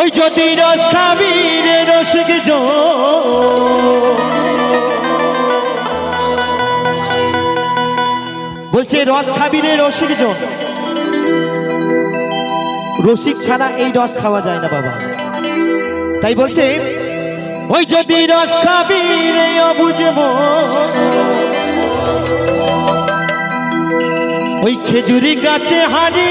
ওই যদি রস খাবি রে রসিক বলছে, রস খাবি রে রসিক রসিক ছাড়া এই রস খাওয়া যায় না বাবা। তাই বলছে, ওই যদি রস খাবি রে বুঝব ওই খেজুরি গাছে হারি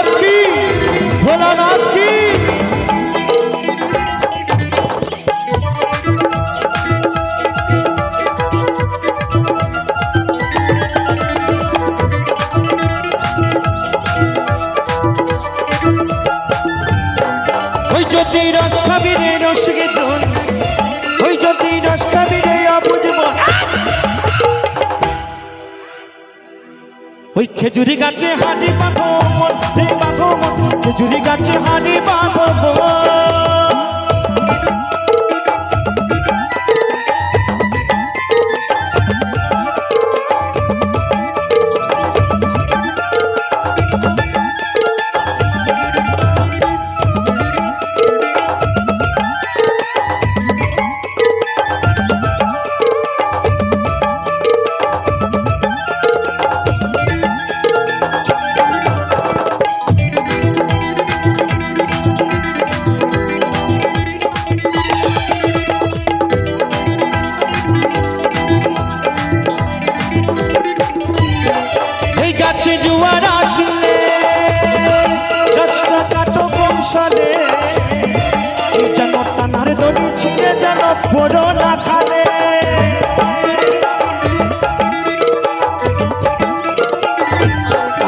ওই খেজুরি গাছে হাজি বাঁধো খেজুরি গাছে হাজি বাঁধো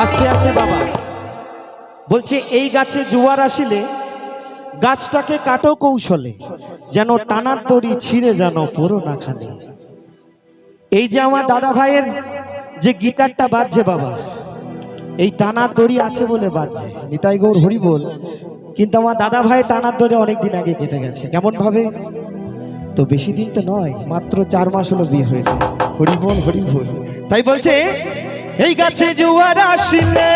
আস্তে আস্তে বাবা। বলছে, এই গাছে জুয়ার আসিলে গাছটাকে কাটো কৌশলে, যেন টানার তরি ছিঁড়ে যেন পড়ো না খালে। এই যে আমার দাদা ভাইয়ের যে গিটারটা বাজছে বাবা, এই টানার দড়ি আছে বলে বাজছে। নিতাই গৌর হরি বল, কিন্তু আমার দাদা ভাই টানার দড়ি অনেকদিন আগে কেটে গেছে। কেমন ভাবে তো বেশি দিন তো নয় মাত্র চার মাস হলো বিয়ে হয়েছে। হরি বল হরি বল তাই বলছে এই গাছে জুয়ার আসিলে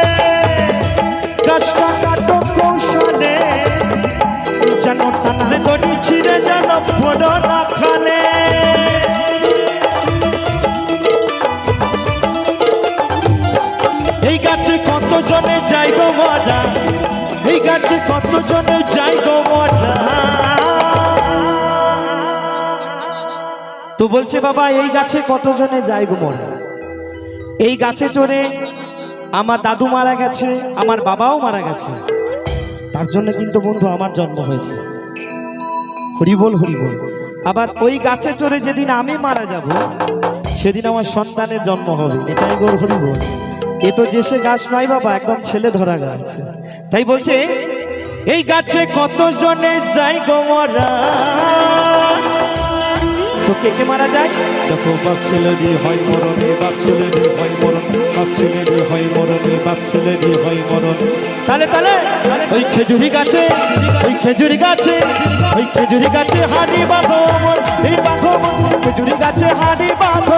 গাছটা কাটো কৌশলে যেন টানার দড়ি ছিঁড়ে যেন খালে। এই গাছে কত জনে যাই গো এই গাছে কত জনে বলছে, বাবা, এই গাছে কত জনে যাই গো মরা? এই গাছে চড়ে আমার দাদু মারা গেছে, আমার বাবাও মারা গেছে। তার জন্য কিন্তু বন্ধু, আমার জন্ম হয়েছে। হরিবল হরিবল। আবার ওই গাছে চড়ে যেদিন আমি মারা যাব, সেদিন আমার সন্তানের জন্ম হবে। এটাই গোর হরিবল। এ তো যে সে গাছ নয় বাবা, একদম ছেলে ধরা গাছ। তাই বলছে, এই গাছে কত জনে যাই গো মরা? কে কে মারা যায়? দেখো বাপ ছেলেরই হয় মরণে বাপ ছেলে ছেলেরই হয় মরণ বাপ ছেলেরই হয় মরণে বাপ ছেলে ছেলেরই হয় মরণ। তালে তালে ওই খেজুরি গাছে ওই খেজুরি গাছে ওই খেজুরি গাছে হাড়ি বাঁধো এই বাঁধো খেজুরি গাছে হাড়ি বাঁধো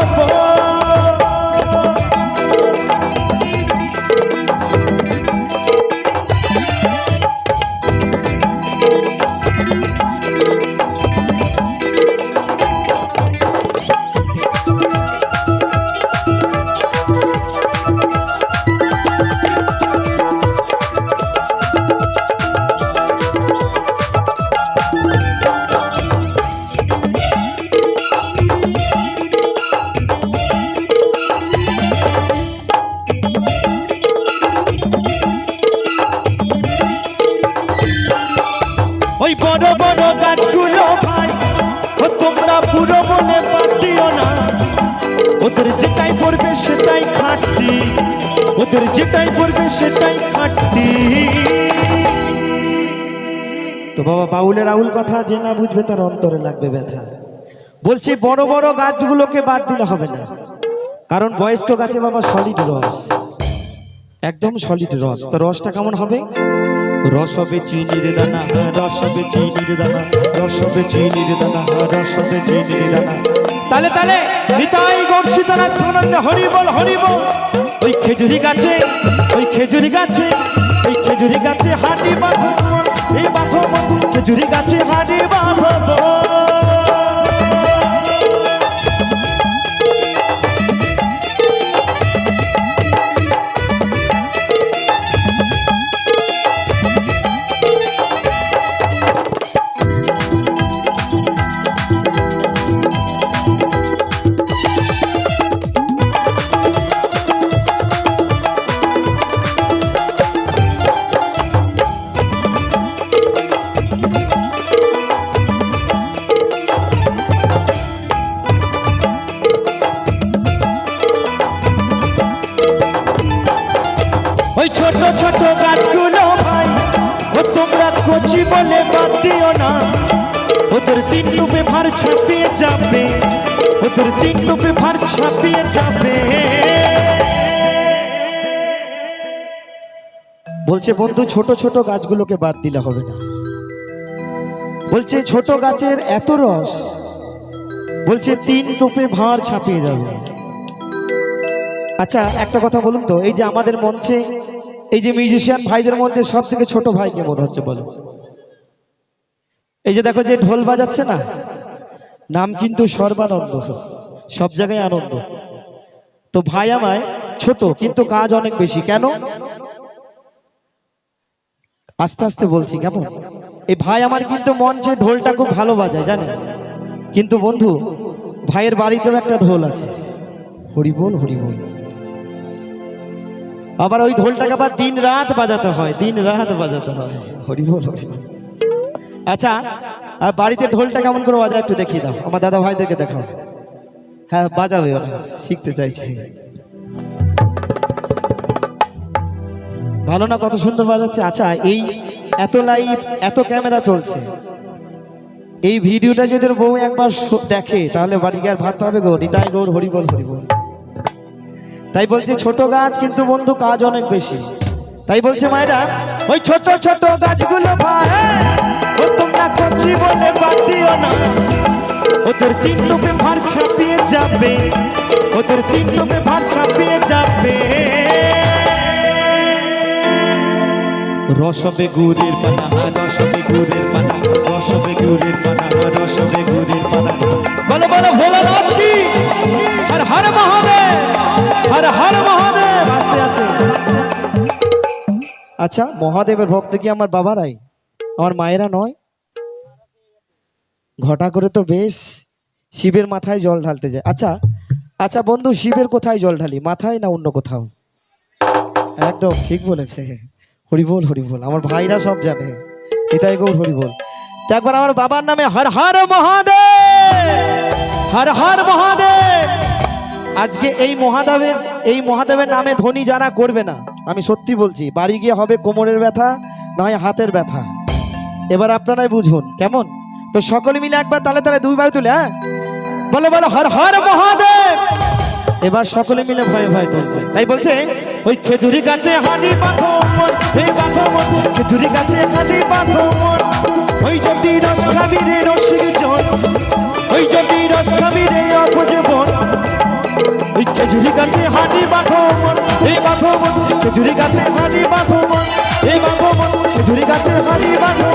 পুরো বলে না। ওদের যেটাই পড়বে সেটাই ওদের যেটাই পড়বে সেটাই তো বাবা, বাউলের রাহুল কথা যে না বুঝবে তার অন্তরে লাগবে ব্যথা। বলছি, বড় বড় গাছগুলোকে বাদ দিলে হবে না। কারণ বয়স্ক গাছে বাবা সলিড রস। একদম সলিড রস। তো রসটা কেমন হবে? রস হবে চিনির দানা রসবে চিনির দানা রসবে চিনির দানা রসবে চিনির দানা। তালে তালে, নিতাই তারা আনন্দ হরি বল হরি বল। ওই খেজুরি গাছে, ওই খেজুরি গাছে, ওই খেজুরি গাছে হাঁটি বাঁধো। এই বাঁধো, খেজুরি গাছে হাঁটি বাঁধো। বলে বাদ দিও না। ওদের তিন রূপে ভার ছাপিয়ে যাবে। ওদের তিন রূপে ভার ছাপিয়ে যাবে। বলছে, বন্ধু, ছোট ছোট গাছগুলোকে বাদ দিলে হবে না। বলছে, ছোট গাছের এত রস। বলছে, তিন রূপে ভার ছাপিয়ে যাবে। আচ্ছা একটা কথা বলুন তো, এই যে আমাদের মঞ্চে, এই যে মিউজিশিয়ান ভাইদের মধ্যে সব থেকে ছোট ভাই কে মনে হচ্ছে বলো। এই যে দেখো যে ঢোল বাজাচ্ছে না? নাম কিন্তু সর্বানন্দ। সব জায়গায় আনন্দ। তো ভাই আমায় ছোট, কিন্তু কাজ অনেক বেশি। কেন? আস্তে আস্তে বলছি, কেমন? এই ভাই আমার কিন্তু মঞ্চে ঢোলটা খুব ভালো বাজায়, জানেন? কিন্তু বন্ধু, ভাইয়ের বাড়িতেও একটা ঢোল আছে। হরিবোল হরিবোল। আবার ওই ঢোলটাকে আবার দিন রাত বাজাতে হয় দিন রাত বাজাতে হয়। হরিবোল হরিবোল। আচ্ছা আর বাড়িতে ঢোলটা কেমন করে বাজা একটু দেখিয়ে দাও। আমার দাদা ভাইদেরকে দেখাও। হ্যাঁ বাজাবে শিখতে চাইছে। ভালো না, কত সুন্দর বাজাচ্ছে। আচ্ছা এই এত লাইভ এত ক্যামেরা চলছে। এই ভিডিওটা যদি বউ একবার দেখে, তাহলে বাড়ি গিয়ে ভাত পাবে গো, নিতাই গৌর হরিবল হরিবল। তাই বলছে, ছোট গাছ কিন্তু বন্ধু কাজ অনেক বেশি। তাই বলছে মায়েরা, ওই ছোট ছোট গাছগুলো ভাই ও তোমরা বলে বাদ দিও না। ওদের তিন ভার ছাপিয়ে যাবে। ওদের তিন রূপে ভার ছাপিয়ে যাবে। রসবে গুড়ের পানা, রসবে গুড়ের পানা, রসবে গুড়ের পানা, রসবে গুড়ের পানা। বলো বলো হর হর মহাদেব, হর হর মহাদেব। আস্তে আস্তে। আচ্ছা মহাদেবের ভক্ত কি আমার বাবারাই? আমার মায়েরা নয়। ঘটা করে তো বেশ, শিবের মাথায় জল ঢালতে যায়। আচ্ছা আচ্ছা বন্ধু, শিবের কোথায় জল ঢালি? মাথায় না অন্য কোথাও? একদম ঠিক বলেছে। হরিবোল হরিবোল। আমার ভাইরা সব জানে। এটাই গৌর হরিবোল। একবার আমার বাবার নামে হর হর মহাদেব! হর হর আজকে এই মহাদেবের এই মহাদেবের নামে ধ্বনি যারা করবে না, আমি সত্যি বলছি, বাড়ি গিয়ে হবে কোমরের ব্যথা, নয় হাতের ব্যথা। এবার আপনারাই বুঝুন, কেমন? তো সকলে মিলে একবার তালে তালে দুই ভাই তুলে হ্যাঁ? বলে বলে, হর হর মহাদেব! এবার সকলে মিলে ভয়ে ভয়ে তুলছে। তাই বলছে, ওই খেজুরি গাছে হাঁটি এই খেজুরি গাছে হাঁটি ওই যদি রস খাবি রে ওই যদি রস খাবি রে অপজীবন ওই খেজুরি গাছে হাঁটি পাথর এই পাথর খেজুরি গাছে হাঁটি পাথর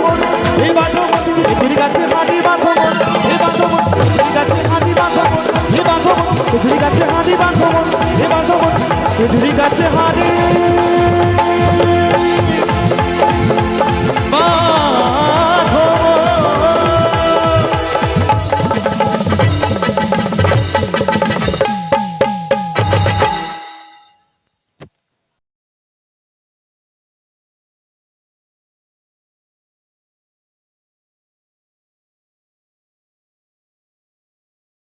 ধুরি গাছে হাঁড়ি বাঁধবন হে বাঁধবন ধুরি গাছে হাঁড়ি।